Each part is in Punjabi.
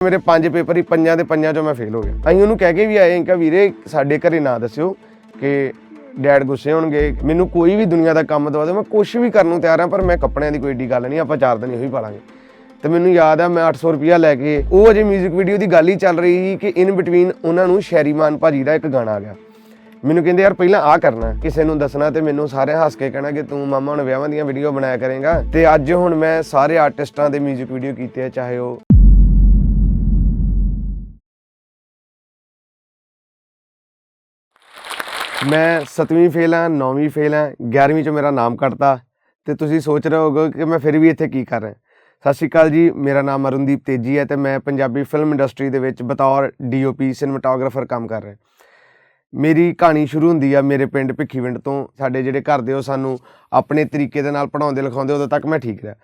ਮੇਰੇ ਪੰਜ ਪੇਪਰ ਹੀ ਪੰਜਾਂ ਦੇ ਪੰਜਾਂ ਚੋਂ ਮੈਂ ਫੇਲ ਹੋ ਗਿਆ ਅਸੀਂ ਉਹਨੂੰ ਕਹਿ ਕੇ ਵੀ ਆਏ ਕਿ ਵੀਰੇ ਸਾਡੇ ਘਰੇ ਨਾ ਦੱਸਿਓ ਕਿ ਡੈਡ ਗੁੱਸੇ ਹੋਣਗੇ ਮੈਨੂੰ ਕੋਈ ਵੀ ਦੁਨੀਆ ਦਾ ਕੰਮ ਦਵਾ ਦੇ ਮੈਂ ਕੁਝ ਵੀ ਕਰਨ ਨੂੰ ਤਿਆਰ ਹਾਂ ਪਰ ਮੈਂ ਕੱਪੜਿਆਂ ਦੀ ਕੋਈ ਏਡੀ ਗੱਲ ਨਹੀਂ ਆਪਾਂ ਚਾਰ ਦਿਨ ਇਹੋ ਹੀ ਪਾਲਾਂਗੇ ਤੇ ਮੈਨੂੰ ਯਾਦ ਆ ਮੈਂ 800 ਰੁਪਿਆ ਲੈ ਕੇ ਉਹ ਅਜੇ 뮤직 ਵੀਡੀਓ ਦੀ ਗੱਲ ਹੀ ਚੱਲ ਰਹੀ ਸੀ ਕਿ ਇਨ ਬਿਟਵੀਨ ਉਹਨਾਂ ਨੂੰ ਸ਼ੈਰੀਮਾਨ ਭਾਜੀ ਦਾ ਇੱਕ ਗਾਣਾ ਆ ਗਿਆ ਮੈਨੂੰ ਕਹਿੰਦੇ ਯਾਰ ਪਹਿਲਾਂ ਆ ਕਰਨਾ ਕਿਸੇ ਨੂੰ ਦੱਸਣਾ ਤੇ ਮੈਨੂੰ ਸਾਰੇ ਹੱਸ ਕੇ ਕਹਿਣਾ ਕਿ ਤੂੰ ਮਾਮਾ ਹੁਣ ਵਿਆਹਾਂ ਦੀਆਂ ਵੀਡੀਓ ਬਣਾਇਆ ਕਰੇਗਾ ਤੇ ਅੱਜ ਹੁਣ ਮੈਂ ਸਾਰੇ ਆਰਟਿਸਟਾਂ ਦੇ 뮤직 ਵੀਡੀਓ ਕੀਤੇ ਆ ਚਾਹੇ ਉਹ ਮੈਂ 7ਵੀਂ ਫੇਲ ਆ 9ਵੀਂ ਫੇਲ ਆ 11ਵੀਂ ਚ ਮੇਰਾ ਨਾਮ ਕੱਟਤਾ ਤੇ ਤੁਸੀਂ ਸੋਚ ਰਹੇ ਹੋਗੇ ਕਿ ਮੈਂ ਫਿਰ ਵੀ ਇੱਥੇ ਕੀ ਕਰ ਰਿਹਾ। ਸਤਿ ਸ਼੍ਰੀ ਅਕਾਲ ਜੀ, ਮੇਰਾ ਨਾਮ ਅਰੁਣਦੀਪ ਤੇਜੀ ਹੈ ਤੇ ਮੈਂ ਪੰਜਾਬੀ ਫਿਲਮ ਇੰਡਸਟਰੀ ਦੇ ਵਿੱਚ ਬਤੌਰ ਡੀਓਪੀ ਸਿਨੇਮੈਟੋਗ੍ਰਾਫਰ ਕੰਮ ਕਰ ਰਿਹਾ। ਮੇਰੀ ਕਹਾਣੀ ਸ਼ੁਰੂ ਹੁੰਦੀ ਆ ਮੇਰੇ ਪਿੰਡ ਭਿੱਖੀਵਿੰਡ ਤੋਂ। ਸਾਡੇ ਜਿਹੜੇ ਘਰ ਦੇ ਉਹ ਸਾਨੂੰ ਆਪਣੇ ਤਰੀਕੇ ਦੇ ਨਾਲ ਪੜਾਉਂਦੇ ਲਿਖਾਉਂਦੇ, ਉਦੋਂ ਤੱਕ ਮੈਂ ਠੀਕ ਰਿਹਾ।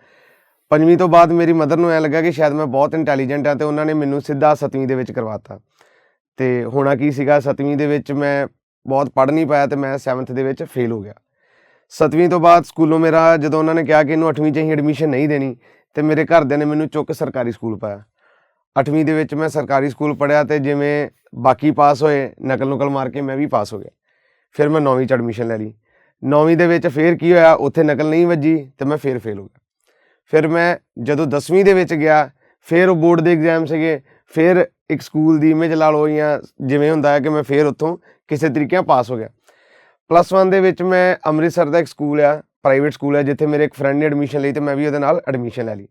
ਪੰਜਵੀਂ ਤੋਂ ਬਾਅਦ ਮੇਰੀ ਮਦਰ ਨੂੰ ਐ ਲੱਗਾ ਕਿ ਸ਼ਾਇਦ ਮੈਂ ਬਹੁਤ ਇੰਟੈਲੀਜੈਂਟ ਆ ਤੇ ਉਹਨਾਂ ਨੇ ਮੈਨੂੰ ਸਿੱਧਾ ਸੱਤਵੀਂ ਦੇ ਵਿੱਚ ਕਰਵਾਤਾ ਤੇ ਹੋਣਾ ਕੀ ਸੀਗਾ, ਸੱਤਵੀਂ ਦੇ ਵਿੱਚ ਮੈਂ ਬਹੁਤ ਪੜ੍ਹ ਨਹੀਂ ਪਾਇਆ ਤੇ ਮੈਂ 7th ਦੇ ਵਿੱਚ ਫੇਲ ਹੋ ਗਿਆ। ਸੱਤਵੀਂ ਤੋਂ ਬਾਅਦ ਸਕੂਲੋਂ ਮੇਰਾ ਜਦੋਂ ਉਹਨਾਂ ਨੇ ਕਿਹਾ ਕਿ ਇਹਨੂੰ 8ਵੀਂ ਚ ਹੀ ਐਡਮਿਸ਼ਨ ਨਹੀਂ ਦੇਣੀ, ਤੇ ਮੇਰੇ ਘਰਦਿਆਂ ਨੇ ਮੈਨੂੰ ਚੁੱਕ ਸਰਕਾਰੀ ਸਕੂਲ ਪਾਇਆ। 8ਵੀਂ ਦੇ ਵਿੱਚ ਮੈਂ ਸਰਕਾਰੀ ਸਕੂਲ ਪੜ੍ਹਿਆ ਤੇ ਜਿਵੇਂ ਬਾਕੀ ਪਾਸ ਹੋਏ, ਨਕਲ ਨੁਕਲ ਮਾਰ ਕੇ ਮੈਂ ਵੀ ਪਾਸ ਹੋ ਗਿਆ। ਫਿਰ ਮੈਂ 9ਵੀਂ ਚ ਐਡਮਿਸ਼ਨ ਲੈ ਲਈ। 9ਵੀਂ ਦੇ ਵਿੱਚ ਫੇਰ ਕੀ ਹੋਇਆ, ਉੱਥੇ ਨਕਲ ਨਹੀਂ ਵੱਜੀ ਤੇ ਮੈਂ ਫੇਰ ਫੇਲ ਹੋ ਗਿਆ। ਫਿਰ ਮੈਂ ਜਦੋਂ 10ਵੀਂ ਦੇ ਵਿੱਚ ਗਿਆ, ਫਿਰ ਉਹ ਬੋਰਡ ਦੇ ਐਗਜ਼ਾਮ ਸੀਗੇ ਫਿਰ ਇੱਕ ਸਕੂਲ ਦੀ ਇਮੇਜ ਲਾ ਲਓ ਜਾਂ ਜਿਵੇਂ ਹੁੰਦਾ ਹੈ ਕਿ ਮੈਂ ਫਿਰ ਉੱਥੋਂ ਕਿਸੇ ਤਰੀਕੇ ਨਾਲ ਪਾਸ ਹੋ ਗਿਆ। ਪਲੱਸ 1 ਦੇ ਵਿੱਚ ਮੈਂ ਅੰਮ੍ਰਿਤਸਰ ਦਾ ਇੱਕ ਸਕੂਲ ਆ ਪ੍ਰਾਈਵੇਟ ਸਕੂਲ ਆ, ਜਿੱਥੇ ਮੇਰੇ ਇੱਕ ਫਰੈਂਡ ਨੇ ਐਡਮਿਸ਼ਨ ਲਈ ਤੇ ਮੈਂ ਵੀ ਉਹਦੇ ਨਾਲ ਐਡਮਿਸ਼ਨ ਲੈ ਲਈ।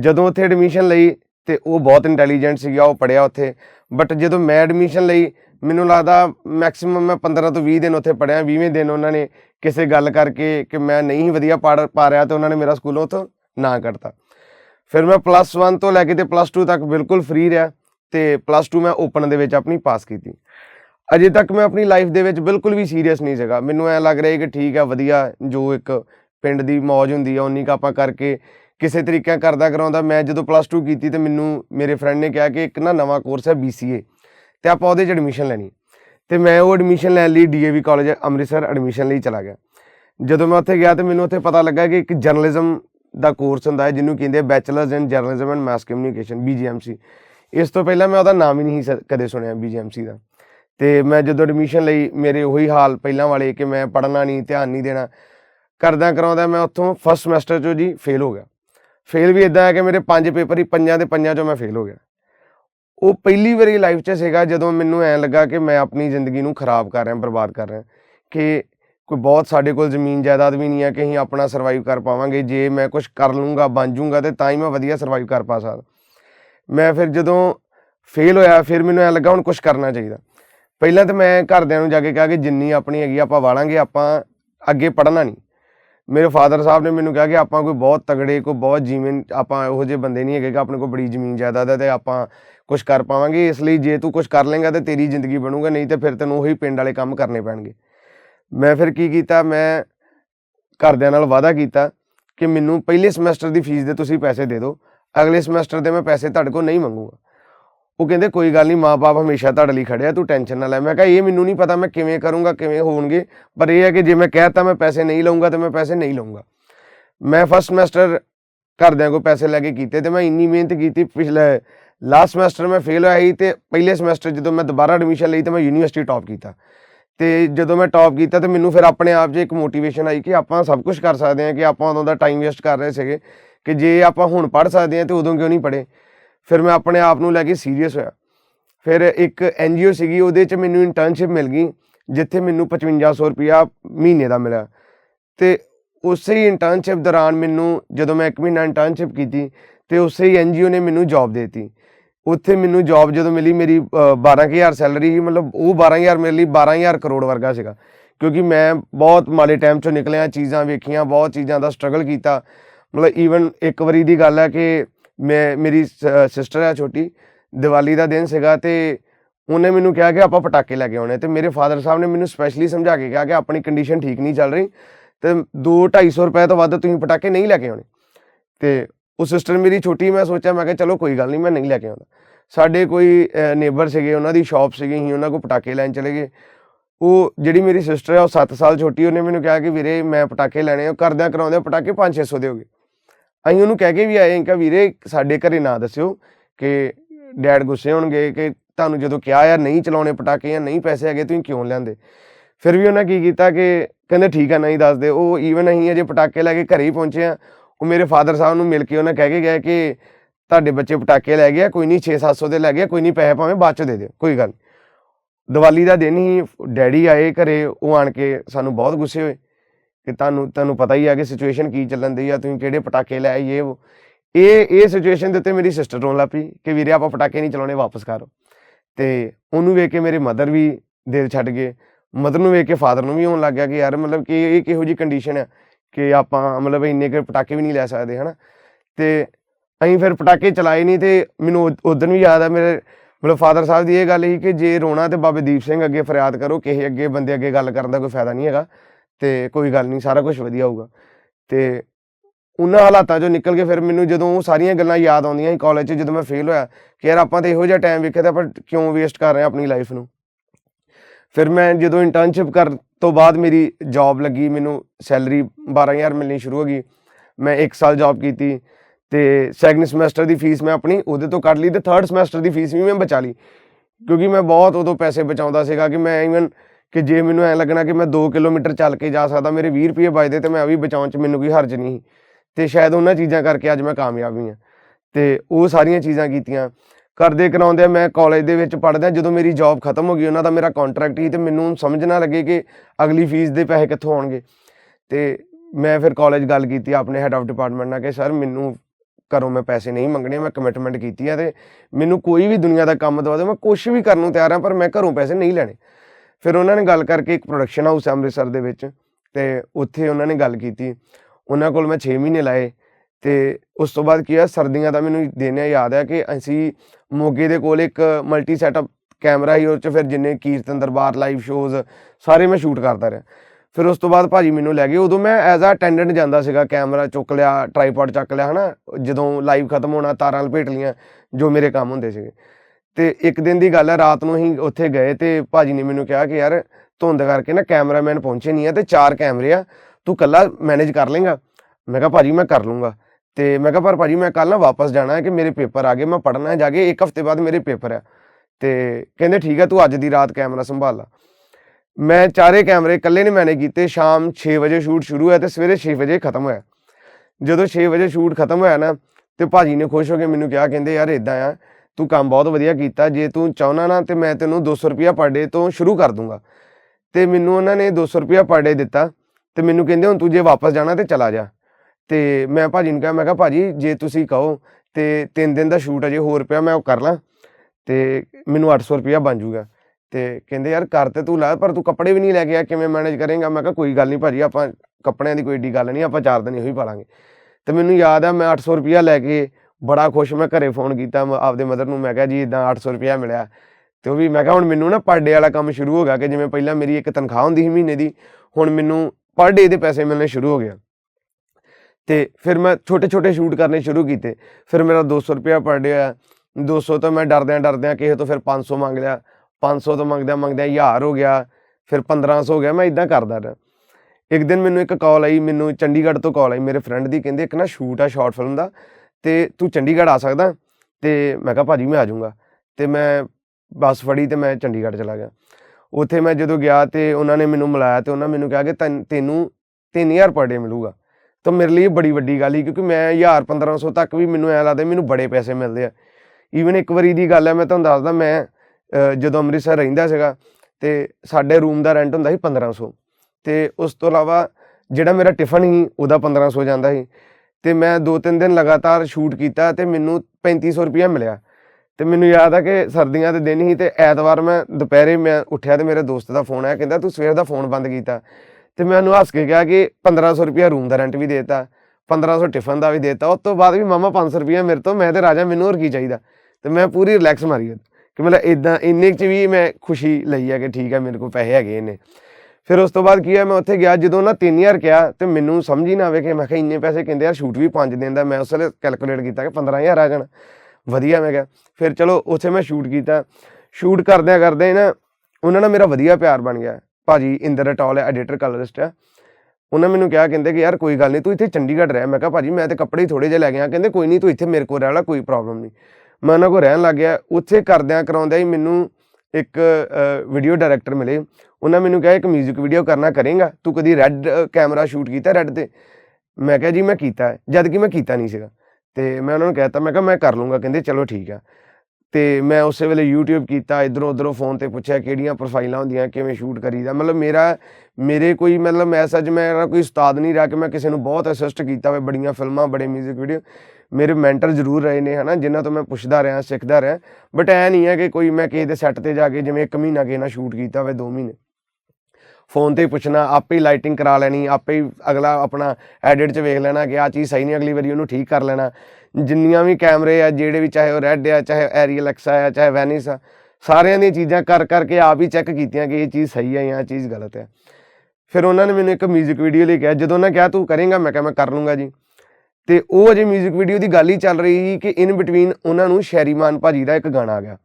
ਜਦੋਂ ਉੱਥੇ ਐਡਮਿਸ਼ਨ ਲਈ ਤੇ ਉਹ ਬਹੁਤ ਇੰਟੈਲੀਜੈਂਟ ਸੀਗਾ, ਉਹ ਪੜਿਆ ਉੱਥੇ। ਬਟ ਜਦੋਂ ਮੈਂ ਐਡਮਿਸ਼ਨ ਲਈ, ਮੈਨੂੰ ਲੱਗਦਾ ਮੈਕਸਿਮਮ ਮੈਂ 15 ਤੋਂ 20 ਦਿਨ ਉੱਥੇ ਪੜਿਆ 20ਵੇਂ ਦਿਨ ਉਹਨਾਂ ਨੇ ਕਿਸੇ ਗੱਲ ਕਰਕੇ ਕਿ ਮੈਂ ਨਹੀਂ ਵਧੀਆ ਪੜ੍ਹ, ਪਾ ਰਿਹਾ ਤੇ ਉਹਨਾਂ ਨੇ ਮੇਰਾ ਸਕੂਲੋਂ ਉੱਥੋਂ ਨਾ ਕੱਢਤਾ। ਫਿਰ ਮੈਂ ਪਲੱਸ 1 ਤੋਂ ਲੈ ਕੇ ਤੇ ਪਲੱਸ 2 ਤੱਕ ਬਿਲਕੁਲ ਫ੍ਰੀ ਰਿਹਾ ਤੇ ਪਲੱਸ 2 ਮੈਂ ਓਪਨ ਦੇ ਵਿੱਚ ਆਪਣੀ ਪਾਸ ਕੀਤੀ। ਅਜੇ ਤੱਕ ਮੈਂ ਆਪਣੀ ਲਾਈਫ ਦੇ ਵਿੱਚ ਬਿਲਕੁਲ ਵੀ ਸੀਰੀਅਸ ਨਹੀਂ ਸੀਗਾ। ਮੈਨੂੰ ਐ ਲੱਗ ਰਿਹਾ ਕਿ ਠੀਕ ਆ, ਵਧੀਆ ਜੋ ਇੱਕ ਪਿੰਡ ਦੀ ਮौज ਹੁੰਦੀ ਆ ਉਨੀ ਕ ਆਪਾਂ ਕਰਕੇ ਕਿਸੇ ਤਰੀਕਿਆਂ ਕਰਦਾ ਕਰਾਉਂਦਾ। ਮੈਂ ਜਦੋਂ ਪਲੱਸ 2 ਕੀਤੀ ਤੇ ਮੈਨੂੰ ਮੇਰੇ ਫਰੈਂਡ ਨੇ ਕਿਹਾ ਕਿ ਇੱਕ ਨਾ ਨਵਾਂ ਕੋਰਸ ਹੈ BCA ਤੇ ਆਪਾਂ ਉਹਦੇ 'ਚ ਐਡਮਿਸ਼ਨ ਲੈਣੀ ਤੇ ਮੈਂ ਉਹ ਐਡਮਿਸ਼ਨ ਲੈਣ ਲਈ DAV ਕਾਲਜ ਅੰਮ੍ਰਿਤਸਰ ਐਡਮਿਸ਼ਨ ਲਈ ਚਲਾ ਗਿਆ। ਜਦੋਂ ਮੈਂ ਉੱਥੇ ਗਿਆ ਤੇ ਮੈਨੂੰ ਉੱਥੇ ਪਤਾ ਲੱਗਾ ਕਿ ਇੱਕ ਜਰਨਲਿਜ਼ਮ ਦਾ ਕੋਰਸ ਹੁੰਦਾ ਹੈ, ਜਿਹਨੂੰ ਕਹਿੰਦੇ ਆ bachelors in journalism and mass communication BGMC ਇਸ ਤੋਂ ਪਹਿਲਾਂ ਮੈਂ ਉਹਦਾ ਨਾਮ ਹੀ ਨਹੀਂ ਸ- ਕਦੇ ਸੁਣਿਆ BGMC ਦਾ। ਤੇ ਮੈਂ ਜਦੋਂ ਐਡਮਿਸ਼ਨ ਲਈ, ਮੇਰੇ ਉਹੀ ਹਾਲ ਪਹਿਲਾਂ ਵਾਲੇ ਕਿ ਮੈਂ ਪੜ੍ਹਨਾ ਨਹੀਂ, ਧਿਆਨ ਨਹੀਂ ਦੇਣਾ ਕਰਦਾ ਕਰਾਉਂਦਾ ਮੈਂ ਉੱਥੋਂ ਫਸਟ ਸਮੈਸਟਰ ਚੋਂ ਜੀ ਫੇਲ ਹੋ ਗਿਆ। ਫੇਲ ਵੀ ਇਦਾਂ ਹੈ ਕਿ ਮੇਰੇ ਪੰਜ ਪੇਪਰ ਹੀ ਪੰਜਾਂ ਦੇ ਪੰਜਾਂ ਚੋਂ ਮੈਂ ਫੇਲ ਹੋ ਗਿਆ। ਉਹ ਪਹਿਲੀ ਵਾਰੀ ਲਾਈਫ 'ਚ ਸੀਗਾ ਜਦੋਂ ਮੈਨੂੰ ਐਂ ਲੱਗਾ ਕਿ ਮੈਂ ਆਪਣੀ ਜ਼ਿੰਦਗੀ ਨੂੰ ਖਰਾਬ ਕਰ ਰਿਹਾ, ਬਰਬਾਦ ਕਰ ਰਿਹਾ। ਕਿ ਕੋਈ ਬਹੁਤ ਸਾਡੇ ਕੋਲ ਜ਼ਮੀਨ ਜਾਇਦਾਦ ਵੀ ਨਹੀਂ ਹੈ ਕਿ ਅਸੀਂ ਆਪਣਾ ਸਰਵਾਈਵ ਕਰ ਪਾਵਾਂਗੇ, ਜੇ ਮੈਂ ਕੁਝ ਕਰ ਲੂੰਗਾ, ਬਣ ਜਾਊਂਗਾ ਤੇ ਤਾਂ ਹੀ ਮੈਂ ਵਧੀਆ ਸਰਵਾਈਵ ਕਰ ਪਾ ਸਕਦਾ। ਮੈਂ ਫਿਰ ਜਦੋਂ ਫੇਲ ਹੋਇਆ, ਫਿਰ ਮੈਨੂੰ ਐਂ ਲੱਗਾ ਹੁਣ ਕੁਝ ਕਰਨਾ ਚਾਹੀਦਾ। ਪਹਿਲਾਂ ਤਾਂ ਮੈਂ ਘਰਦਿਆਂ ਨੂੰ ਜਾ ਕੇ ਕਿਹਾ ਕਿ ਜਿੰਨੀ ਆਪਣੀ ਹੈਗੀ ਆਪਾਂ ਵਾਲਾਂਗੇ, ਆਪਾਂ ਅੱਗੇ ਪੜ੍ਹਨਾ ਨਹੀਂ। ਮੇਰੇ ਫਾਦਰ ਸਾਹਿਬ ਨੇ ਮੈਨੂੰ ਕਿਹਾ ਕਿ ਆਪਾਂ ਕੋਈ ਬਹੁਤ ਤਗੜੇ, ਕੋਈ ਬਹੁਤ ਜੀਵਨ, ਆਪਾਂ ਇਹੋ ਜਿਹੇ ਬੰਦੇ ਨਹੀਂ ਹੈਗੇ ਕਿ ਆਪਣੇ ਕੋਲ ਬੜੀ ਜ਼ਮੀਨ ਜਾਇਦਾਦ ਹੈ ਤੇ ਆਪਾਂ ਕੁਝ ਕਰ ਪਾਵਾਂਗੇ, ਇਸ ਲਈ ਜੇ ਤੂੰ ਕੁਝ ਕਰ ਲੇਗਾ ਤੇ ਤੇਰੀ ਜ਼ਿੰਦਗੀ ਬਣੂਗਾ, ਨਹੀਂ ਤੇ ਫਿਰ ਤੈਨੂੰ ਉਹੀ ਪਿੰਡ ਵਾਲੇ ਕੰਮ ਕਰਨੇ ਪੈਣਗੇ। ਮੈਂ ਫਿਰ ਕੀ ਕੀਤਾ? ਮੈਂ ਘਰਦਿਆਂ ਨਾਲ ਵਾਅਦਾ ਕੀਤਾ ਕਿ ਮੈਨੂੰ ਪਹਿਲੇ ਸਮੈਸਟਰ ਦੀ ਫੀਸ ਦੇ ਤੁਸੀਂ ਪੈਸੇ ਦੇ ਦਿਓ, ਅਗਲੇ ਸਮੈਸਟਰ ਦੇ ਮੈਂ ਪੈਸੇ ਤੁਹਾਡੇ ਕੋਲ ਨਹੀਂ ਮੰਗੂਗਾ। ਉਹ ਕਹਿੰਦੇ, ਕੋਈ ਗੱਲ ਨਹੀਂ ਮਾਪੇ ਹਮੇਸ਼ਾ ਤੁਹਾਡੇ ਲਈ ਖੜੇ ਆ, ਤੂੰ ਟੈਨਸ਼ਨ ਨਾ ਲੈ। ਮੈਂ ਕਿਹਾ, ਇਹ ਮੈਨੂੰ ਨਹੀਂ ਪਤਾ ਮੈਂ ਕਿਵੇਂ ਕਰੂੰਗਾ, ਕਿਵੇਂ ਹੋਣਗੇ, ਪਰ ਇਹ ਹੈ ਕਿ ਜੇ ਮੈਂ ਕਹਿਤਾ ਮੈਂ ਪੈਸੇ ਨਹੀਂ ਲਵਾਂਗਾ ਤੇ ਮੈਂ ਪੈਸੇ ਨਹੀਂ ਲਵਾਂਗਾ ਮੈਂ ਫਸਟ ਸਮੈਸਟਰ ਘਰਦਿਆਂ ਕੋਲ ਪੈਸੇ ਲੈ ਕੇ ਕੀਤੇ ਤੇ ਮੈਂ ਇੰਨੀ ਮਿਹਨਤ ਕੀਤੀ, ਪਿਛਲੇ ਲਾਸਟ ਸਮੈਸਟਰ ਮੈਂ ਫੇਲ ਹੋਇਆ ਸੀ ਤੇ ਪਹਿਲੇ ਸਮੈਸਟਰ ਜਦੋਂ ਮੈਂ ਦੁਬਾਰਾ ਐਡਮਿਸ਼ਨ ਲਈ ਤੇ ਮੈਂ ਯੂਨੀਵਰਸਿਟੀ ਟੌਪ ਕੀਤਾ। ਤੇ ਜਦੋਂ ਮੈਂ ਟੌਪ ਕੀਤਾ ਤੇ ਮੈਨੂੰ ਫਿਰ ਆਪਣੇ ਆਪ 'ਚ ਇੱਕ ਮੋਟੀਵੇਸ਼ਨ ਆਈ ਕਿ ਆਪਾਂ ਸਭ ਕੁਝ ਕਰ ਸਕਦੇ ਹਾਂ, ਕਿ ਆਪਾਂ ਉਦੋਂ ਦਾ ਟਾਈਮ ਵੇਸਟ ਕਰ ਰਹੇ ਸੀਗੇ, ਕਿ ਜੇ ਆਪਾਂ ਹੁਣ ਪੜ੍ਹ ਸਕਦੇ ਹਾਂ ਤੇ ਉਦੋਂ ਕਿਉਂ ਨਹੀਂ ਪੜ੍ਹੇ? ਫਿਰ ਮੈਂ ਆਪਣੇ ਆਪ ਨੂੰ ਲੈ ਕੇ ਸੀਰੀਅਸ ਹੋਇਆ। ਫਿਰ ਇੱਕ ਐਨਜੀਓ ਸੀਗੀ, ਉਹਦੇ 'ਚ ਮੈਨੂੰ ਇੰਟਰਨਸ਼ਿਪ ਮਿਲ ਗਈ, ਜਿੱਥੇ ਮੈਨੂੰ 5500 ਰੁਪਿਆ ਮਹੀਨੇ ਦਾ ਮਿਲਿਆ। ਤੇ ਉਸੇ ਹੀ ਇੰਟਰਨਸ਼ਿਪ ਦੌਰਾਨ ਮੈਨੂੰ ਜਦੋਂ ਮੈਂ ਇੱਕ ਮਹੀਨਾ ਇੰਟਰਨਸ਼ਿਪ ਕੀਤੀ, ਤੇ ਉਸੇ ਹੀ ਐਨਜੀਓ ਨੇ ਮੈਨੂੰ ਜੌਬ ਦੇਤੀ। ਉੱਥੇ ਮੈਨੂੰ ਜੌਬ ਜਦੋਂ ਮਿਲੀ ਮੇਰੀ ਅ, 12000 ਸੈਲਰੀ ਸੀ ਮਤਲਬ ਉਹ 12000 ਮੇਰੇ ਲਈ 12000 ਕਰੋੜ ਵਰਗਾ ਸੀਗਾ। ਕਿਉਂਕਿ ਮੈਂ ਬਹੁਤ ਮਾੜੇ ਟਾਈਮ ਚੋਂ ਨਿਕਲਿਆ ਚੀਜ਼ਾਂ ਵੇਖੀਆਂ ਬਹੁਤ ਚੀਜ਼ਾਂ ਦਾ ਸਟਰਗਲ ਕੀਤਾ। ਮਤਲਬ ਈਵਨ ਇੱਕ ਵਾਰੀ ਦੀ ਗੱਲ ਹੈ ਕਿ ਮੈਂ ਮੇਰੀ ਸਿਸਟਰ ਆ ਛੋਟੀ ਦੀਵਾਲੀ ਦਾ ਦਿਨ ਸੀਗਾ ਤੇ ਉਹਨੇ ਮੈਨੂੰ ਕਿਹਾ ਕਿ ਆਪਾਂ ਪਟਾਕੇ ਲੈ ਕੇ ਆਉਣੇ ਤੇ ਮੇਰੇ ਫਾਦਰ ਸਾਹਿਬ ਨੇ ਮੈਨੂੰ ਸਪੈਸ਼ਲੀ ਸਮਝਾ ਕੇ ਕਿਹਾ ਕਿ ਆਪਣੀ ਕੰਡੀਸ਼ਨ ਠੀਕ ਨਹੀਂ ਚੱਲ ਰਹੀ ਤੇ 2 250 ਰੁਪਏ ਤੋਂ ਵੱਧ ਤੁਸੀਂ ਪਟਾਕੇ ਨਹੀਂ ਲੈ ਕੇ ਆਉਣੇ। ਤੇ ਉਹ ਸਿਸਟਰ ਮੇਰੀ ਛੋਟੀ, ਮੈਂ ਸੋਚਿਆ, ਮੈਂ ਕਿਹਾ, ਚਲੋ ਕੋਈ ਗੱਲ ਨਹੀਂ, ਮੈਂ ਨਹੀਂ ਲੈ ਕੇ ਆਉਂਦਾ। ਸਾਡੇ ਕੋਈ ਨੇਬਰ ਸੀਗੇ, ਉਹਨਾਂ ਦੀ ਸ਼ਾਪ ਸੀਗੀ, ਅਸੀਂ ਉਹਨਾਂ ਕੋਲ ਪਟਾਕੇ ਲੈਣ ਚਲੇ ਗਏ। ਉਹ ਜਿਹੜੀ ਮੇਰੀ ਸਿਸਟਰ ਹੈ ਉਹ 7 ਸਾਲ ਛੋਟੀ, ਉਹਨੇ ਮੈਨੂੰ ਕਿਹਾ ਕਿ ਵੀਰੇ, ਮੈਂ ਪਟਾਕੇ ਲੈਣੇ ਆ ਕਰਦਿਆਂ ਕਰਾਉਂਦੇ ਪਟਾਕੇ 5-600 ਦੇ ਹੋਗੇ ਅਸੀਂ ਉਹਨੂੰ ਕਹਿ ਕੇ ਵੀ ਆਏ ਕਿ ਵੀਰੇ, ਸਾਡੇ ਘਰੇ ਨਾ ਦੱਸਿਓ ਕਿ ਡੈਡ ਗੁੱਸੇ ਹੋਣਗੇ, ਕਿ ਤੁਹਾਨੂੰ ਜਦੋਂ ਕਿਹਾ ਯਾਰ ਨਹੀਂ ਚਲਾਉਣੇ ਪਟਾਕੇ ਜਾਂ ਨਹੀਂ ਪੈਸੇ ਹੈਗੇ, ਤੁਸੀਂ ਕਿਉਂ ਲਿਆਂਦੇ? ਫਿਰ ਵੀ ਉਹਨਾਂ ਕੀ ਕੀਤਾ ਕਿ ਕਹਿੰਦੇ, ਠੀਕ ਆ, ਨਹੀਂ ਦੱਸਦੇ। ਉਹ ਈਵਨ ਅਸੀਂ ਅਜੇ ਪਟਾਕੇ ਲੈ ਕੇ ਘਰੇ ਹੀ ਪਹੁੰਚੇ ਆ ਉਹ ਮੇਰੇ ਫਾਦਰ ਸਾਹਿਬ ਨੂੰ ਮਿਲ ਕੇ ਉਹਨਾਂ ਕਹਿ ਕੇ ਗਿਆ ਕਿ ਤੁਹਾਡੇ ਬੱਚੇ ਪਟਾਕੇ ਲੈ ਗਿਆ, ਕੋਈ ਨਹੀਂ 6-700 ਦੇ ਲੈ ਗਿਆ, ਕੋਈ ਨਹੀਂ ਪੈਸੇ ਭਾਵੇਂ ਬਾਅਦ ਚ ਦੇ ਦਿਓ, ਕੋਈ ਗੱਲ ਨੀ। ਦੀਵਾਲੀ ਦਾ ਦਿਨ ਹੀ ਡੈਡੀ ਆਏ ਘਰੇ, ਉਹ ਆਣ ਕੇ ਸਾਨੂੰ ਬਹੁਤ ਗੁੱਸੇ ਹੋਏ ਕਿ ਤੁਹਾਨੂੰ ਤੁਹਾਨੂੰ ਪਤਾ ਹੀ ਆ ਕਿ ਸਿਚੁਏਸ਼ਨ ਕੀ ਚੱਲਣ ਦੀ ਆ, ਤੁਸੀਂ ਕਿਹੜੇ ਪਟਾਕੇ ਲੈ ਆਏ ਇਹ ਇਹ ਇਹ ਸਿਚੁਏਸ਼ਨ ਦੇ ਉੱਤੇ ਮੇਰੀ ਸਿਸਟਰ ਰੋਣ ਲੱਗ ਪਈ ਕਿ ਵੀਰੇ ਆਪਾਂ ਪਟਾਕੇ ਨਹੀਂ ਚਲਾਉਣੇ, ਵਾਪਸ ਕਰੋ। ਤੇ ਉਹਨੂੰ ਵੇਖ ਕੇ ਮੇਰੇ ਮਦਰ ਵੀ ਦਿਲ ਛੱਡ ਗਏ। ਮਦਰ ਨੂੰ ਵੇਖ ਕੇ ਫਾਦਰ ਨੂੰ ਵੀ ਹੋਣ ਲੱਗ ਗਿਆ ਕਿ ਯਾਰ ਮਤਲਬ ਕਿ ਇਹ ਕਿਹੋ ਜੀ ਕੰਡੀਸ਼ਨ ਆ। ਕਿ ਆਪਾਂ ਮਤਲਬ ਇੰਨੇ ਕੁ ਪਟਾਕੇ ਵੀ ਨਹੀਂ ਲੈ ਸਕਦੇ, ਹਨਾ? ਤੇ ਅਸੀਂ ਫਿਰ ਪਟਾਕੇ ਚਲਾਏ ਨਹੀਂ ਤੇ ਮੈਨੂੰ ਉਦੋਂ ਵੀ ਯਾਦ ਆ ਮੇਰੇ ਮਤਲਬ ਫਾਦਰ ਸਾਹਿਬ ਦੀ ਇਹ ਗੱਲ ਸੀ ਕਿ ਜੇ ਰੋਣਾ ਤੇ ਬਾਬੇ ਦੀਪ ਸਿੰਘ ਅੱਗੇ ਫਰਿਆਦ ਕਰੋ, ਕਿਸੇ ਅੱਗੇ ਬੰਦੇ ਅੱਗੇ ਗੱਲ ਕਰਨ ਦਾ ਕੋਈ ਫਾਇਦਾ ਨਹੀਂ ਹੈਗਾ ਤੇ ਕੋਈ ਗੱਲ ਨਹੀਂ, ਸਾਰਾ ਕੁਝ ਵਧੀਆ ਹੋਊਗਾ। ਤੇ ਉਹਨਾਂ ਹਾਲਾਤਾਂ ਚੋਂ ਨਿਕਲ ਕੇ ਫਿਰ ਮੈਨੂੰ ਜਦੋਂ ਉਹ ਸਾਰੀਆਂ ਗੱਲਾਂ ਯਾਦ ਆਉਂਦੀਆਂ ਸੀ ਕਾਲਜ 'ਚ ਜਦੋਂ ਮੈਂ ਫੇਲ ਹੋਇਆ, ਕਿ ਯਾਰ ਆਪਾਂ ਤੇ ਇਹੋ ਜਿਹਾ ਟਾਈਮ ਵੇਖਿਆ ਤੇ ਆਪਾਂ ਕਿਉਂ ਵੇਸਟ ਕਰ ਰਹੇ ਹਾਂ ਆਪਣੀ ਲਾਈਫ ਨੂੰ? ਫਿਰ ਮੈਂ ਜਦੋਂ ਇੰਟਰਨਸ਼ਿਪ ਕਰ ਤੋਂ ਬਾਅਦ ਮੇਰੀ ਜੌਬ ਲੱਗੀ, ਮੈਨੂੰ ਸੈਲਰੀ 12000 ਮਿਲਣੀ ਸ਼ੁਰੂ ਹੋ ਗਈ। ਮੈਂ 1 ਸਾਲ ਜੌਬ ਕੀਤੀ ਤੇ ਸੈਕੰਡ ਸਮੈਸਟਰ ਦੀ ਫੀਸ ਮੈਂ ਆਪਣੀ ਉਹਦੇ ਤੋਂ ਕੱਢ ਲਈ ਤੇ ਥਰਡ ਸਮੈਸਟਰ ਦੀ ਫੀਸ ਵੀ ਮੈਂ ਬਚਾ ਲਈ। ਕਿਉਂਕਿ ਮੈਂ ਬਹੁਤ ਉਦੋਂ ਪੈਸੇ ਬਚਾਉਂਦਾ ਸੀਗਾ ਕਿ ਮੈਂ ਇਵਨ ਕਿ ਜੇ ਮੈਨੂੰ ਐ ਲੱਗਣਾ ਕਿ ਮੈਂ 2 ਕਿਲੋਮੀਟਰ ਚੱਲ ਕੇ ਜਾ ਸਕਦਾ, ਮੇਰੇ 20 ਰੁਪਏ ਬਚਦੇ ਤੇ ਮੈਂ ਉਹ ਵੀ ਬਚਾਉਣ ਚ ਮੈਨੂੰ ਕੋਈ ਹਰਜ ਨਹੀਂ ਸੀ। ਤੇ ਸ਼ਾਇਦ ਉਹਨਾਂ ਚੀਜ਼ਾਂ ਕਰਕੇ ਅੱਜ ਮੈਂ ਕਾਮਯਾਬ ਵੀ ਹਾਂ। ਤੇ ਉਹ ਸਾਰੀਆਂ ਚੀਜ਼ਾਂ ਕੀਤੀਆਂ। ਕਰਦੇ ਕਰਾਉਂਦੇ ਮੈਂ ਕਾਲਜ ਦੇ ਵਿੱਚ ਪੜ੍ਹਦਾ, ਜਦੋਂ ਮੇਰੀ ਜੌਬ ਖਤਮ ਹੋ ਗਈ, ਉਹਨਾਂ ਦਾ ਮੇਰਾ ਕੰਟਰੈਕਟ ਸੀ ਤੇ ਮੈਨੂੰ ਸਮਝ ਨਾ ਲੱਗੇ ਕਿ ਅਗਲੀ ਫੀਸ ਦੇ ਪੈਸੇ ਕਿੱਥੋਂ ਆਉਣਗੇ। ਤੇ ਮੈਂ ਫਿਰ ਕਾਲਜ ਗੱਲ ਕੀਤੀ ਆਪਣੇ ਹੈਡ ਆਫ ਡਿਪਾਰਟਮੈਂਟ ਨਾਲ ਕਿ, ਸਰ, ਮੈਨੂੰ ਘਰੋਂ ਮੈਂ ਪੈਸੇ ਨਹੀਂ ਮੰਗਣੇ, ਮੈਂ ਕਮਿਟਮੈਂਟ ਕੀਤੀ ਹੈ ਤੇ ਮੈਨੂੰ ਕੋਈ ਵੀ ਦੁਨੀਆ ਦਾ ਕੰਮ ਦਵਾ ਦਿਓ, ਮੈਂ ਕੁਝ ਵੀ ਕਰਨ ਨੂੰ ਤਿਆਰ ਹਾਂ ਪਰ ਮੈਂ ਘਰੋਂ ਪੈਸੇ ਨਹੀਂ ਲੈਣੇ। ਫਿਰ ਉਹਨਾਂ ਨੇ ਗੱਲ ਕਰਕੇ ਇੱਕ ਪ੍ਰੋਡਕਸ਼ਨ ਹਾਊਸ ਅੰਮ੍ਰਿਤਸਰ ਦੇ ਵਿੱਚ ਤੇ ਉੱਥੇ ਉਹਨਾਂ ਨੇ ਗੱਲ ਕੀਤੀ। ਉਹਨਾਂ ਕੋਲ ਮੈਂ 6 ਮਹੀਨੇ ਲਾਏ। ਤੇ ਉਸ ਤੋਂ ਬਾਅਦ ਕੀ ਆ, ਸਰਦੀਆਂ ਦਾ ਮੈਨੂੰ ਦਿਨ ਯਾਦ ਹੈ ਕਿ ਅਸੀਂ ਮੋਗੇ ਦੇ ਕੋਲ ਇੱਕ ਮਲਟੀ ਸੈਟਅਪ ਕੈਮਰਾ ਸੀ ਉਹ 'ਚ ਫਿਰ ਜਿੰਨੇ ਕੀਰਤਨ ਦਰਬਾਰ ਲਾਈਵ ਸ਼ੋਜ਼ ਸਾਰੇ ਮੈਂ ਸ਼ੂਟ ਕਰਦਾ ਰਿਹਾ। ਫਿਰ ਉਸ ਤੋਂ ਬਾਅਦ ਭਾਜੀ ਮੈਨੂੰ ਲੈ ਗਏ, ਉਦੋਂ ਮੈਂ ਐਜ਼ ਅ ਅਟੈਂਡੈਂਟ ਜਾਂਦਾ ਸੀਗਾ ਕੈਮਰਾ ਚੁੱਕ ਲਿਆ ਟ੍ਰਾਈਪੋਡ ਚੱਕ ਲਿਆ, ਹਨਾ, ਜਦੋਂ ਲਾਈਵ ਖਤਮ ਹੋਣਾ, ਤਾਰਾਂ ਲਪੇਟ ਲੀਆਂ ਜੋ ਮੇਰੇ ਕੰਮ ਹੁੰਦੇ ਸੀਗੇ। ਤੇ ਇੱਕ ਦਿਨ ਦੀ ਗੱਲ ਹੈ ਰਾਤ ਨੂੰ ਅਸੀਂ ਉੱਥੇ ਗਏ ਤੇ ਭਾਜੀ ਨੇ ਮੈਨੂੰ ਕਿਹਾ ਕਿ ਯਾਰ ਧੁੰਦ ਕਰਕੇ ਨਾ ਕੈਮਰਾਮੈਨ ਪਹੁੰਚੇ ਨਹੀਂ ਆ ਤੇ ਚਾਰ ਕੈਮਰੇ ਆ, ਤੂੰ ਕੱਲਾ ਮੈਨੇਜ ਕਰ ਲੇਗਾ ਮੈਂ ਕਿਹਾ ਭਾਜੀ ਮੈਂ ਕਰ ਲੂੰਗਾ। ਤੇ ਮੈਂ ਕਿਹਾ, ਪਰ ਭਾਜੀ, ਮੈਂ ਕੱਲ ਨਾ ਵਾਪਸ ਜਾਣਾ ਹੈ ਕਿ ਮੇਰੇ ਪੇਪਰ ਆ ਗਏ, ਮੈਂ ਪੜ੍ਹਨਾ ਹੈ ਜਾ ਕੇ, ਇੱਕ ਹਫ਼ਤੇ ਬਾਅਦ ਮੇਰੇ ਪੇਪਰ ਆ ਤੇ ਕਹਿੰਦੇ, ਠੀਕ ਹੈ, ਤੂੰ ਅੱਜ ਦੀ ਰਾਤ ਕੈਮਰਾ ਸੰਭਾਲ ਲਾ। ਮੈਂ ਚਾਰੇ ਕੈਮਰੇ ਇਕੱਲੇ ਨਹੀਂ ਮੈਨੇ ਕੀਤੇ, ਸ਼ਾਮ 6 ਵਜੇ ਸ਼ੂਟ ਸ਼ੁਰੂ ਹੋਇਆ ਤੇ ਸਵੇਰੇ 6 ਵਜੇ ਖਤਮ ਹੋਇਆ। ਜਦੋਂ 6 ਵਜੇ ਸ਼ੂਟ ਖਤਮ ਹੋਇਆ ਨਾ, ਤੇ ਭਾਜੀ ਨੇ ਖੁਸ਼ ਹੋ ਕੇ ਮੈਨੂੰ ਕਿਹਾ, ਕਹਿੰਦੇ, ਯਾਰ ਇਦਾਂ ਆ, ਤੂੰ ਕੰਮ ਬਹੁਤ ਵਧੀਆ ਕੀਤਾ, ਜੇ ਤੂੰ ਚਾਹਨਾ ਨਾ, ਤੇ ਮੈਂ ਤੈਨੂੰ 200 ਰੁਪਿਆ ਪਰ ਡੇ ਤੋਂ ਸ਼ੁਰੂ ਕਰ ਦੂੰਗਾ। ਤੇ ਮੈਨੂੰ ਉਹਨਾਂ ਨੇ 200 ਰੁਪਿਆ ਪਰ ਡੇ ਦਿੱਤਾ ਤੇ ਮੈਨੂੰ ਕਹਿੰਦੇ, ਹੁਣ ਤੂੰ ਜੇ ਵਾਪਸ ਜਾਣਾ ਤੇ ਚਲਾ ਜਾ। ਤੇ ਮੈਂ ਭਾਜੀ ਨੂੰ ਕਿਹਾ, ਮੈਂ ਕਿਹਾ, ਭਾਜੀ, ਜੇ ਤੁਸੀਂ ਕਹੋ ਤੇ ਤਿੰਨ ਦਿਨ ਦਾ ਸ਼ੂਟ ਅਜੇ ਹੋਰ ਪਿਆ, ਮੈਂ ਉਹ ਕਰ ਲਾਂ ਤੇ ਮੈਨੂੰ 800 ਰੁਪਿਆ ਬਣ ਜਾਊਗਾ ਤੇ ਕਹਿੰਦੇ, ਯਾਰ ਕਰ ਤੇ ਤੂੰ ਲਾ, ਪਰ ਤੂੰ ਕੱਪੜੇ ਵੀ ਨਹੀਂ ਲੈ ਕੇ ਆ, ਕਿਵੇਂ ਮੈਨੇਜ ਕਰੇਗਾ? ਮੈਂ ਕਿਹਾ, ਕੋਈ ਗੱਲ ਨਹੀਂ ਭਾਜੀ, ਆਪਾਂ ਕੱਪੜਿਆਂ ਦੀ ਕੋਈ ਏਡੀ ਗੱਲ ਨਹੀਂ, ਆਪਾਂ ਚਾਰ ਦਿਨ ਇਹੋ ਹੀ ਪਾ ਲਾਂਗੇ। ਤੇ ਮੈਨੂੰ ਯਾਦ ਆ, ਮੈਂ 800 ਰੁਪਿਆ ਲੈ ਕੇ ਬੜਾ ਖੁਸ਼, ਮੈਂ ਘਰੇ ਫੋਨ ਕੀਤਾ ਆਪਦੇ ਮਦਰ ਨੂੰ, ਮੈਂ ਕਿਹਾ, ਜੀ ਇਦਾਂ 800 ਰੁਪਿਆ ਮਿਲਿਆ। ਤੇ ਉਹ ਵੀ ਮੈਂ ਕਿਹਾ, ਹੁਣ ਮੈਨੂੰ ਨਾ ਪਰ ਡੇ ਵਾਲਾ ਕੰਮ ਸ਼ੁਰੂ ਹੋ ਗਿਆ ਕਿ ਜਿਵੇਂ ਪਹਿਲਾਂ ਮੇਰੀ ਇੱਕ ਤਨਖਾਹ ਹੁੰਦੀ ਸੀ ਮਹੀਨੇ ਦੀ, ਹੁਣ ਮੈਨੂੰ ਪਰ ਡੇ ਦੇ ਪੈਸੇ ਮਿਲਣੇ ਸ਼ੁਰੂ ਹੋ ਗਿਆ ਤੇ ਫਿਰ ਮੈਂ ਛੋਟੇ ਛੋਟੇ ਸ਼ੂਟ ਕਰਨੇ ਸ਼ੁਰੂ ਕੀਤੇ। ਫਿਰ ਮੇਰਾ 200 ਰੁਪਿਆ ਪਰ ਡੇ ਆਇਆ 200 ਤੋਂ ਮੈਂ ਡਰਦਿਆਂ ਡਰਦਿਆਂ ਕਿਸੇ ਤੋਂ ਫਿਰ 500 ਮੰਗ ਲਿਆ। 500 ਤੋਂ ਮੰਗਦਿਆਂ ਮੰਗਦਿਆਂ 1000 ਹੋ ਗਿਆ। ਫਿਰ 1500 ਹੋ ਗਿਆ। ਮੈਂ ਇਦਾਂ ਕਰਦਾ ਰਿਹਾ। ਇੱਕ ਦਿਨ ਮੈਨੂੰ ਇੱਕ ਕਾਲ ਆਈ। ਮੈਨੂੰ ਚੰਡੀਗੜ੍ਹ ਤੋਂ ਕਾਲ ਆਈ ਮੇਰੇ ਫਰੈਂਡ ਦੀ। ਕਹਿੰਦੇ ਇੱਕ ਨਾ ਸ਼ੂਟ ਆ ਸ਼ਾਰਟ ਫਿਲਮ ਦਾ। ਤੇ ਤੂੰ ਚੰਡੀਗੜ੍ਹ ਆ ਸਕਦਾ। ਤੇ ਮੈਂ ਕਿਹਾ, ਭਾਜੀ, ਮੈਂ ਆ ਜਾਊਂਗਾ। ਤੇ ਮੈਂ ਬੱਸ ਫੜੀ ਤੇ ਮੈਂ ਚੰਡੀਗੜ੍ਹ ਚਲਾ ਗਿਆ। ਉੱਥੇ ਮੈਂ ਜਦੋਂ ਗਿਆ ਤੇ ਉਹਨਾਂ ਨੇ ਮੈਨੂੰ ਮਿਲਾਇਆ ਤੇ ਉਹਨਾਂ ਮੈਨੂੰ ਕਿਹਾ ਕਿ ਤੈਨ- ਤੈਨੂੰ 3000 ਪਰ ਡੇ ਮਿਲੂਗਾ। ਤਾਂ ਮੇਰੇ ਲਈ ਇਹ ਬੜੀ ਵੱਡੀ ਗੱਲ ਹੀ ਕਿਉਂਕਿ ਮੈਂ 1000 1500 ਤੱਕ ਵੀ ਮੈਨੂੰ ਐ ਲੱਗਦਾ ਮੈਨੂੰ ਬੜੇ ਪੈਸੇ ਮਿਲਦੇ ਆ। ਈਵਨ ਇੱਕ ਵਾਰੀ ਦੀ ਗੱਲ ਹੈ ਮੈਂ ਤੁਹਾਨੂੰ ਦੱਸਦਾ, ਮੈਂ ਜਦੋਂ ਅੰਮ੍ਰਿਤਸਰ ਰਹਿੰਦਾ ਸੀਗਾ ਤੇ ਸਾਡੇ ਰੂਮ ਦਾ ਰੈਂਟ ਹੁੰਦਾ ਸੀ 1500 ਤੇ ਉਸ ਤੋਂ ਇਲਾਵਾ ਜਿਹੜਾ ਮੇਰਾ ਟਿਫਨ ਸੀ, ਉਹਦਾ 1500 ਜਾਂਦਾ ਸੀ। ਤੇ ਮੈਂ 2-3 ਦਿਨ ਲਗਾਤਾਰ ਸ਼ੂਟ ਕੀਤਾ ਤੇ ਮੈਨੂੰ 3500 ਰੁਪਇਆ ਮਿਲਿਆ। ਤੇ ਮੈਨੂੰ ਯਾਦ ਆ ਕਿ ਸਰਦੀਆਂ ਦੇ ਦਿਨ ਹੀ ਤੇ ਐਤਵਾਰ ਮੈਂ ਦੁਪਹਿਰੇ ਮੈਂ ਉੱਠਿਆ ਤੇ ਮੇਰੇ ਦੋਸਤ ਦਾ ਫੋਨ ਆਇਆ, ਕਹਿੰਦਾ ਤੂੰ ਸਵੇਰ ਦਾ ਫੋਨ ਬੰਦ ਕੀਤਾ। ਤੇ ਮੈਂ ਉਹਨੂੰ ਹੱਸ ਕੇ ਕਿਹਾ ਕਿ 1500 ਰੁਪਇਆ ਰੂਮ ਦਾ ਰੈਂਟ ਵੀ ਦੇਤਾ 1500 ਟਿਫਨ ਦਾ ਵੀ ਦੇਤਾ, ਉਸ ਤੋਂ ਬਾਅਦ ਵੀ ਮਾਮਾ 500 ਰੁਪਇਆ ਮੇਰੇ ਤੋਂ, ਮੈਂ ਤੇ ਰਾਜਾ ਮੈਨੂੰ ਹੋਰ ਕੀ ਚਾਹੀਦਾ? ਤੇ ਮੈਂ ਪੂਰੀ ਰਿਲੈਕਸ ਮਾਰੀ ਕਿ ਮਤਲਬ ਇਦਾਂ ਇੰਨੇ ਚ ਵੀ ਮੈਂ ਖੁਸ਼ੀ ਲਈ ਹੈ ਕਿ ਠੀਕ ਹੈ ਮੇਰੇ ਕੋਲ ਪੈਸੇ ਹੈਗੇ ਨੇ ਫਿਰ ਉਸ ਤੋਂ ਬਾਅਦ ਕੀ ਹੈ ਮੈਂ ਉੱਥੇ ਗਿਆ, ਜਦੋਂ ਨਾ 3000 ਕਿਹਾ ਤੇ ਮੈਨੂੰ ਸਮਝ ਹੀ ਨਾ ਆਵੇ ਕਿ ਮੈਂ ਕਿਹਾ ਇੰਨੇ ਪੈਸੇ ਕਹਿੰਦੇ ਯਾਰ ਸ਼ੂਟ ਵੀ 5 ਦਿਨ ਦਾ, ਮੈਂ ਉਸ ਵੇਲੇ ਕੈਲਕੂਲੇਟ ਕੀਤਾ ਕਿ 15000 ਆ ਜਾਣਾ। ਵਧੀਆ, ਮੈਂ ਕਿਹਾ। ਫਿਰ ਚਲੋ, ਉੱਥੇ ਮੈਂ ਸ਼ੂਟ ਕੀਤਾ। ਸ਼ੂਟ ਕਰਦਿਆਂ ਕਰਦੇ ਨਾ, ਉਹਨਾਂ ਨਾਲ ਮੇਰਾ ਵਧੀਆ ਪਿਆਰ ਬਣ ਗਿਆ। ਭਾਜੀ ਇੰਦਰ ਰਟੌਲ ਹੈ ਐਡੀਟਰ ਕਲਰਿਸਟ ਹੈ। ਉਹਨਾਂ ਮੈਨੂੰ ਕਿਹਾ, ਕਹਿੰਦੇ ਕਿ ਯਾਰ ਕੋਈ ਗੱਲ ਨਹੀਂ, ਤੂੰ ਇੱਥੇ ਚੰਡੀਗੜ੍ਹ ਰਹਿ। ਮੈਂ ਕਿਹਾ, ਭਾਜੀ ਮੈਂ ਤੇ ਕੱਪੜੇ ਥੋੜੇ ਜਿਹੇ ਲੈ ਗਿਆ ਕਹਿੰਦੇ ਕੋਈ ਨਹੀਂ, ਤੂੰ ਇੱਥੇ ਮੇਰੇ ਕੋਲ ਰਹਿ ਲੈ, ਕੋਈ ਪ੍ਰੋਬਲਮ ਨਹੀਂ। ਮੈਂ ਉਹਨਾਂ ਕੋਲ ਰਹਿਣ ਲੱਗ ਗਿਆ। ਉੱਥੇ ਕਰਦਿਆਂ ਕਰਾਉਂਦਿਆਂ ਹੀ ਮੈਨੂੰ ਇੱਕ ਵੀਡੀਓ ਡਾਇਰੈਕਟਰ ਮਿਲੇ। ਉਹਨਾਂ ਮੈਨੂੰ ਕਿਹਾ, ਇੱਕ 뮤직 ਵੀਡੀਓ ਕਰਨਾ ਕਰੇਗਾ? ਤੂੰ ਕਦੀ ਰੈੱਡ ਕੈਮਰਾ ਸ਼ੂਟ ਕੀਤਾ ਰੈੱਡ ਤੇ? ਮੈਂ ਕਿਹਾ, ਜੀ ਮੈਂ ਕੀਤਾ। ਹੈ ਜਦ ਕਿ ਮੈਂ ਕੀਤਾ ਨਹੀਂ ਸੀਗਾ। ਤੇ ਮੈਂ ਉਹਨਾਂ ਨੂੰ ਕਹਿਤਾ ਮੈਂ ਕਿਹਾ, ਮੈਂ ਕਰ ਲੂੰਗਾ। ਕਹਿੰਦੇ, ਚਲੋ ਠੀਕ ਆ। ਤੇ ਮੈਂ ਉਸੇ ਵੇਲੇ YouTube ਕੀਤਾ, ਇਧਰੋਂ ਉਧਰੋਂ ਫੋਨ ਤੇ ਪੁੱਛਿਆ ਕਿਹੜੀਆਂ ਪ੍ਰੋਫਾਈਲਾਂ ਹੁੰਦੀਆਂ, ਕਿਵੇਂ ਸ਼ੂਟ ਕਰੀਦਾ। ਮਤਲਬ ਮੇਰਾ, ਮੇਰੇ ਕੋਈ ਮਤਲਬ ਮੈਸੇਜ ਮੇਰਾ ਕੋਈ ਉਸਤਾਦ ਨਹੀਂ ਰਿਹਾ ਕਿ ਮੈਂ ਕਿਸੇ ਨੂੰ ਬਹੁਤ ਅਸਿਸਟ ਕੀਤਾ ਹੋਵੇ, ਬੜੀਆਂ ਫਿਲਮਾਂ ਬੜੇ 뮤직 ਵੀਡੀਓ ਮੇਰੇ ਮੈਂਟਰ ਜ਼ਰੂਰ ਰਹੇ ਨੇ, ਹਨਾ, ਜਿਨ੍ਹਾਂ ਤੋਂ ਮੈਂ ਪੁੱਛਦਾ ਰਿਹਾ, ਸਿੱਖਦਾ ਰਿਹਾ। ਬਟ ਐ ਨਹੀਂ ਹੈ ਕਿ ਕੋਈ ਮੈਂ ਕਿਸੇ ਦੇ ਸੈੱਟ ਤੇ ਜਾ ਕੇ ਜਿਵੇਂ 1 ਮਹੀਨਾ ਕਿਸੇ ਨਾਲ ਸ਼ੂਟ ਕੀਤਾ ਹੋਵੇ 2 ਮਹੀਨੇ। ਫੋਨ ਤੇ ਹੀ ਪੁੱਛਣਾ, ਆਪੇ ਹੀ ਲਾਈਟਿੰਗ ਕਰਾ ਲੈਣੀ, ਆਪੇ ਹੀ ਅਗਲਾ ਆਪਣਾ ਐਡਿਟ 'ਚ ਵੇਖ ਲੈਣਾ ਕਿ ਆ ਚੀਜ਼ ਸਹੀ ਨਹੀਂ, ਅਗਲੀ ਵਾਰੀ ਉਹਨੂੰ ਠੀਕ ਕਰ ਲੈਣਾ। ਜਿੰਨੀਆਂ ਵੀ ਕੈਮਰੇ ਆ ਜਿਹੜੇ ਵੀ ਚਾਹੇ ਉਹ ਰੈੱਡ ਆ ਚਾਹੇ ਐਰੀਅਲ ਐਕਸਾ ਆ ਚਾਹੇ ਵੈਨਿਸ ਆ ਸਾਰਿਆਂ ਦੀਆਂ ਚੀਜ਼ਾਂ ਕਰ ਕਰਕੇ ਆਪ ਹੀ ਚੈੱਕ ਕੀਤੀਆਂ ਕਿ ਇਹ ਚੀਜ਼ ਸਹੀ ਹੈ ਜਾਂ ਇਹ ਚੀਜ਼ ਗਲਤ ਹੈ ਫਿਰ ਉਹਨਾਂ ਨੇ ਮੈਨੂੰ ਇੱਕ 뮤직 ਵੀਡੀਓ ਲਈ ਕਿਹਾ ਜਦੋਂ ਉਹਨਾਂ ਕਿਹਾ ਤੂੰ ਕਰੇਂਗਾ ਮੈਂ ਕਿਹਾ ਮੈਂ ਕਰ ਲੂੰਗਾ ਜੀ ਤੇ ਉਹ ਅਜੇ 뮤직 ਵੀਡੀਓ ਦੀ ਗੱਲ ਹੀ ਚੱਲ ਰਹੀ ਸੀ ਕਿ ਇਨ ਬਿਟਵੀਨ ਉਹਨਾਂ ਨੂੰ ਸ਼ੈਰੀਮਾਨ ਭਾਜੀ ਦਾ ਇੱਕ ਗਾਣਾ ਆ ਗਿਆ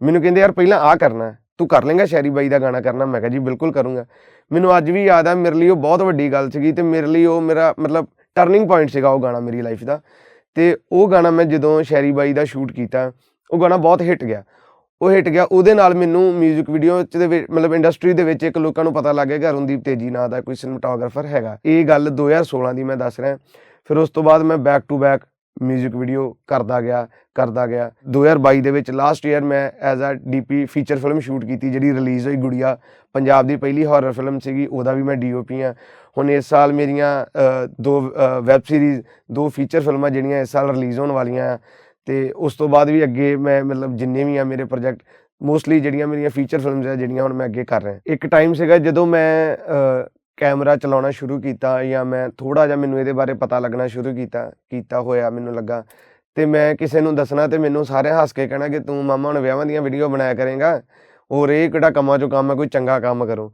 ਮੈਨੂੰ ਕਹਿੰਦੇ ਯਾਰ ਪਹਿਲਾਂ ਆ ਕਰਨਾ ਹੈ, ਤੂੰ ਕਰ ਲੇਂਗਾ ਸ਼ੈਰੀ ਬਾਈ ਦਾ ਗਾਣਾ ਕਰਨਾ ਮੈਂ ਕਿਹਾ ਜੀ ਬਿਲਕੁਲ ਕਰੂੰਗਾ ਮੈਨੂੰ ਅੱਜ ਵੀ ਯਾਦ ਆ ਮੇਰੇ ਲਈ ਉਹ ਬਹੁਤ ਵੱਡੀ ਗੱਲ ਸੀਗੀ ਤੇ ਮੇਰੇ ਲਈ ਉਹ ਮੇਰਾ ਮਤਲਬ ਟਰਨਿੰਗ ਪੁਆਇੰਟ ਸੀਗਾ ਉਹ ਗਾਣਾ ਮੇਰੀ ਲਾਈਫ ਦਾ ਤੇ ਉਹ ਗਾਣਾ ਮੈਂ ਜਦੋਂ ਸ਼ੈਰੀ ਬਾਈ ਦਾ ਸ਼ੂਟ ਕੀਤਾ ਉਹ ਗਾਣਾ ਬਹੁਤ ਹਿੱਟ ਗਿਆ ਉਹ ਹਿੱਟ ਗਿਆ ਉਹਦੇ ਨਾਲ ਮੈਨੂੰ 뮤직 ਵੀਡੀਓ ਚ ਦੇ ਵਿੱਚ ਮਤਲਬ ਇੰਡਸਟਰੀ ਦੇ ਵਿੱਚ ਇੱਕ ਲੋਕਾਂ ਨੂੰ ਪਤਾ ਲੱਗ ਗਿਆ ਕਿ ਅਰੁਣਦੀਪ ਤੇਜੀ ਨਾਂ ਦਾ ਕੋਈ ਸਿਨੇਮਾਟੋਗ੍ਰਾਫਰ ਹੈਗਾ ਇਹ ਗੱਲ 2016 ਦੀ ਮੈਂ ਦੱਸ ਰਿਹਾ ਫਿਰ ਉਸ ਤੋਂ ਬਾਅਦ ਮੈਂ ਬੈਕ ਟੂ ਬੈਕ 뮤직 ਵੀਡੀਓ ਕਰਦਾ ਗਿਆ ਕਰਦਾ ਗਿਆ 2022 ਦੇ ਵਿੱਚ ਲਾਸਟ ਈਅਰ ਮੈਂ as a DP feature film shoot ਕੀਤੀ ਜਿਹੜੀ ਰਿਲੀਜ਼ ਹੋਈ ਗੁੜੀਆ ਪੰਜਾਬ ਦੀ ਪਹਿਲੀ ਹਾਰਰ ਫਿਲਮ ਸੀਗੀ ਉਹਦਾ ਵੀ ਮੈਂ ਡੀਓਪੀ ਆ ਹੁਣ ਇਸ ਸਾਲ ਮੇਰੀਆਂ ਦੋ ਵੈਬ ਸੀਰੀਜ਼, ਦੋ ਫੀਚਰ ਫਿਲਮਾਂ ਜਿਹੜੀਆਂ ਇਸ ਸਾਲ ਰਿਲੀਜ਼ ਹੋਣ ਵਾਲੀਆਂ ਆ, ਤੇ ਉਸ ਤੋਂ ਬਾਅਦ ਵੀ ਅੱਗੇ ਮੈਂ ਮਤਲਬ ਜਿੰਨੇ ਵੀ ਆ ਮੇਰੇ ਪ੍ਰੋਜੈਕਟ ਮੋਸਟਲੀ ਜਿਹੜੀਆਂ ਮੇਰੀਆਂ ਫੀਚਰ ਫਿਲਮਸ ਆ, ਜਿਹੜੀਆਂ ਹੁਣ ਮੈਂ ਅੱਗੇ ਕਰ ਰਿਹਾ। ਇੱਕ ਟਾਈਮ ਸੀਗਾ ਜਦੋਂ ਮੈਂ ਕੈਮਰਾ ਚਲਾਉਣਾ ਸ਼ੁਰੂ ਕੀਤਾ ਜਾਂ ਮੈਂ ਥੋੜਾ ਜਿਹਾ ਮੈਨੂੰ ਇਹਦੇ ਬਾਰੇ ਪਤਾ ਲੱਗਣਾ ਸ਼ੁਰੂ ਕੀਤਾ ਕੀਤਾ ਹੋਇਆ ਮੈਨੂੰ ਲੱਗਾ, ਤੇ ਮੈਂ ਕਿਸੇ ਨੂੰ ਦੱਸਣਾ ਤੇ ਮੈਨੂੰ ਸਾਰੇ ਹੱਸ ਕੇ ਕਹਿਣਾ ਕਿ ਤੂੰ ਮਾਮਾ ਹੁਣ ਵਿਆਹਾਂ ਦੀਆਂ ਵੀਡੀਓ ਬਣਾਇਆ ਕਰੇਗਾ ਔਰ ਇਹ ਕਿਹੜਾ ਕੰਮਾਂ ਚੋਂ ਕੰਮ ਹੈ ਕੋਈ ਚੰਗਾ ਕੰਮ ਕਰੋ।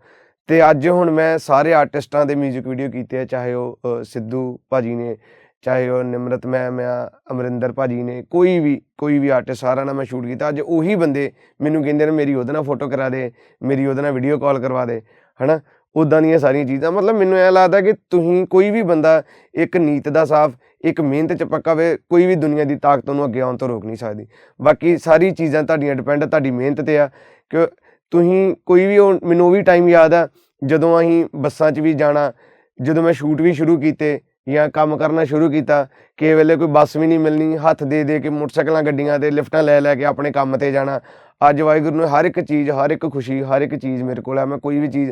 ਤੇ ਅੱਜ ਹੁਣ ਮੈਂ ਸਾਰੇ ਆਰਟਿਸਟਾਂ ਦੇ 뮤직 ਵੀਡੀਓ ਕੀਤੇ ਆ ਚਾਹੇ ਉਹ ਅ, ਸਿੱਧੂ ਭਾਜੀ ਨੇ ਚਾਹੇ ਉਹ ਨਿਮਰਤ ਮੈਮ ਆ ਅਮਰਿੰਦਰ ਭਾਜੀ ਨੇ ਕੋਈ ਵੀ ਕੋਈ ਵੀ ਆਰਟਿਸਟ ਸਾਰਿਆਂ ਨਾਲ ਮੈਂ ਸ਼ੂਟ ਕੀਤਾ ਅੱਜ ਉਹੀ ਬੰਦੇ ਮੈਨੂੰ ਕਹਿੰਦੇ ਨੇ ਮੇਰੀ ਉਹਦੇ ਨਾਲ ਫੋਟੋ ਕਰਾ ਦੇ ਮੇਰੀ ਉਹਦੇ ਨਾਲ ਵੀਡੀਓ ਕਾਲ ਕਰਵਾ ਦੇ। ਹਨਾ? ਉਦਾਂ ਦੀਆਂ ਸਾਰੀਆਂ ਚੀਜ਼ਾਂ ਮਤਲਬ ਮੈਨੂੰ ਐ ਲੱਗਦਾ ਕਿ ਤੁਸੀਂ ਕੋਈ ਵੀ ਬੰਦਾ ਇੱਕ ਨੀਤ ਦਾ ਸਾਫ਼ ਇੱਕ ਮਿਹਨਤ ਚ ਪੱਕਾ ਵੇ ਕੋਈ ਵੀ ਦੁਨੀਆ ਦੀ ਤਾਕਤ ਨੂੰ ਅੱਗੇ ਆਉਣ ਤੋਂ ਰੋਕ ਨਹੀਂ ਸਕਦੀ। ਬਾਕੀ ਸਾਰੀ ਚੀਜ਼ਾਂ ਤੁਹਾਡੀਆਂ ਡਿਪੈਂਡ ਤੁਹਾਡੀ ਮਿਹਨਤ ਤੇ ਆ ਕਿ ਤੁਸੀਂ ਕੋਈ ਵੀ ਉਹ- ਮੈਨੂੰ ਉਹ ਵੀ ਟਾਈਮ ਯਾਦ ਆ, ਜਦੋਂ ਅਸੀਂ ਬੱਸਾਂ 'ਚ ਵੀ ਜਾਣਾ, ਜਦੋਂ ਮੈਂ ਸ਼ੂਟ ਵੀ ਸ਼ੁਰੂ ਕੀਤੇ ਜਾਂ ਕੰਮ ਕਰਨਾ ਸ਼ੁਰੂ ਕੀਤਾ, ਕਿਸੇ ਵੇਲੇ ਕੋਈ ਬੱਸ ਵੀ ਨਹੀਂ ਮਿਲਣੀ, ਹੱਥ ਦੇ ਦੇ ਕੇ ਮੋਟਰਸਾਈਕਲਾਂ, ਗੱਡੀਆਂ ਤੇ, ਲਿਫਟਾਂ ਲੈ ਲੈ ਕੇ ਆਪਣੇ ਕੰਮ ਤੇ ਜਾਣਾ। ਅੱਜ ਵਾਹਿਗੁਰੂ ਨੇ ਹਰ ਇੱਕ ਚੀਜ਼, ਹਰ ਇੱਕ ਖੁਸ਼ੀ, ਹਰ ਇੱਕ ਚੀਜ਼ ਮੇਰੇ ਕੋਲ ਆ, ਮੈਂ ਕੋਈ ਵੀ ਚੀਜ਼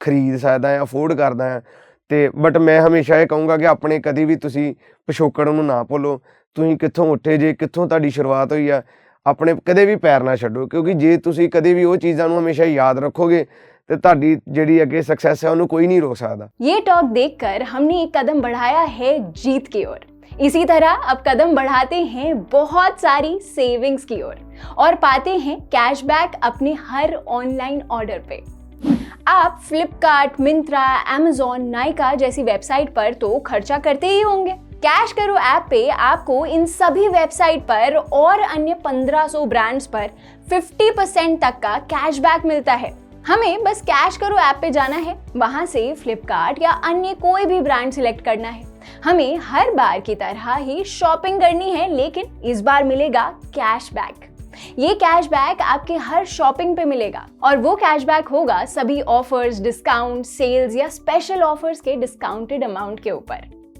ਖਰੀਦ ਸਕਦਾ ਹਾਂ ਅਫੋਰਡ ਕਰਦਾ ਹਾਂ ਤੇ ਬਟ ਮੈਂ ਹਮੇਸ਼ਾ ਇਹ ਕਹੂੰਗਾ ਕਿ ਆਪਣੇ ਕਦੀ ਵੀ ਤੁਸੀਂ ਪਿਛੋਕੜ ਨੂੰ ਨਾ ਭੁੱਲੋ। ਤੁਸੀਂ ਕਿੱਥੋਂ ਉੱਠੇ ਜੇ, ਕਿੱਥੋਂ ਤੁਹਾਡੀ ਸ਼ੁਰੂਆਤ ਹੋਈ ਆ ਆਪਣੇ ਕਦੇ ਵੀ ਪੈਰ ਨਾ ਛੱਡੋ ਕਿਉਂਕਿ ਜੇ ਤੁਸੀਂ ਕਦੇ ਵੀ ਉਹ ਚੀਜ਼ਾਂ ਨੂੰ ਹਮੇਸ਼ਾ ਯਾਦ ਰੱਖੋਗੇ ਤੇ ਤੁਹਾਡੀ ਜਿਹੜੀ ਅੱਗੇ ਸਕਸੈਸ ਹੈ ਉਹਨੂੰ ਕੋਈ ਨਹੀਂ ਰੋਕ ਸਕਦਾ ये टॉक देखकर हमने एक कदम बढ़ाया है जीत की ओर इसी तरह अब कदम बढ़ाते हैं बहुत सारी सेविंग्स की ओर और पाते हैं कैशबैक अपने हर ऑनलाइन ऑर्डर पे आप फ्लिपकार्ट मिंत्रा amazon नाइका जैसी वेबसाइट पर तो खर्चा करते ही होंगे कैश करो ऐप पे आपको इन सभी वेबसाइट पर और अन्य 1500 ब्रांड्स पर 50% तक का कैशबैक मिलता है। हमें बस कैश करो ऐप पे जाना है। वहाँ से फ्लिपकार्ट या अन्य कोई भी ब्रांड सिलेक्ट करना है। हमें हर बार की तरह ही शॉपिंग करनी है, लेकिन इस बार मिलेगा कैशबैक। ये कैशबैक आपके हर शॉपिंग पे मिलेगा और वो कैशबैक होगा सभी ऑफर्स, डिस्काउंट, सेल्स या स्पेशल ऑफर्स के डिस्काउंटेड अमाउंट के ऊपर।